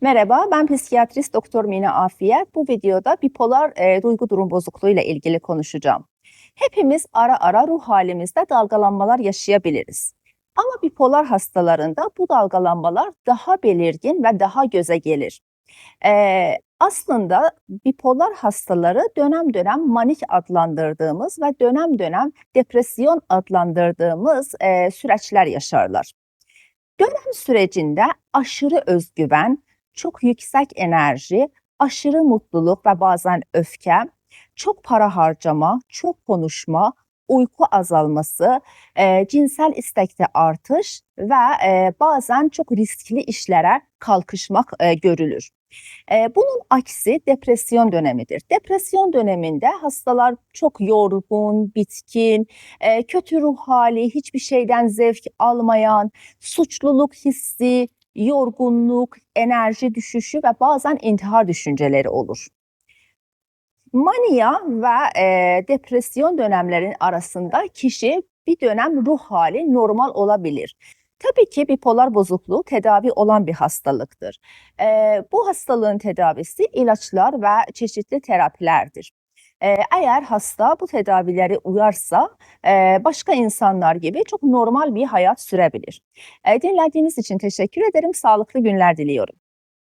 Merhaba, ben psikiyatrist Doktor Mine Afiyet. Bu videoda bipolar e, duygu durum bozukluğu ile ilgili konuşacağım. Hepimiz ara ara ruh halimizde dalgalanmalar yaşayabiliriz. Ama bipolar hastalarında bu dalgalanmalar daha belirgin ve daha göze gelir. E, aslında bipolar hastaları dönem dönem manik adlandırdığımız ve dönem dönem depresyon adlandırdığımız e, süreçler yaşarlar. Dönem sürecinde aşırı özgüven, çok yüksek enerji, aşırı mutluluk ve bazen öfke, çok para harcama, çok konuşma, uyku azalması, e, cinsel istekte artış ve e, bazen çok riskli işlere kalkışmak e, görülür. E, bunun aksi depresyon dönemidir. Depresyon döneminde hastalar çok yorgun, bitkin, e, kötü ruh hali, hiçbir şeyden zevk almayan, suçluluk hissi, yorgunluk, enerji düşüşü ve bazen intihar düşünceleri olur. Mania ve e, depresyon dönemlerin arasında kişi bir dönem ruh hali normal olabilir. Tabii ki bipolar bozukluğu tedavi olan bir hastalıktır. E, bu hastalığın tedavisi ilaçlar ve çeşitli terapilerdir. Eğer hasta bu tedavileri uyarsa başka insanlar gibi çok normal bir hayat sürebilir. Dinlediğiniz için teşekkür ederim. Sağlıklı günler diliyorum.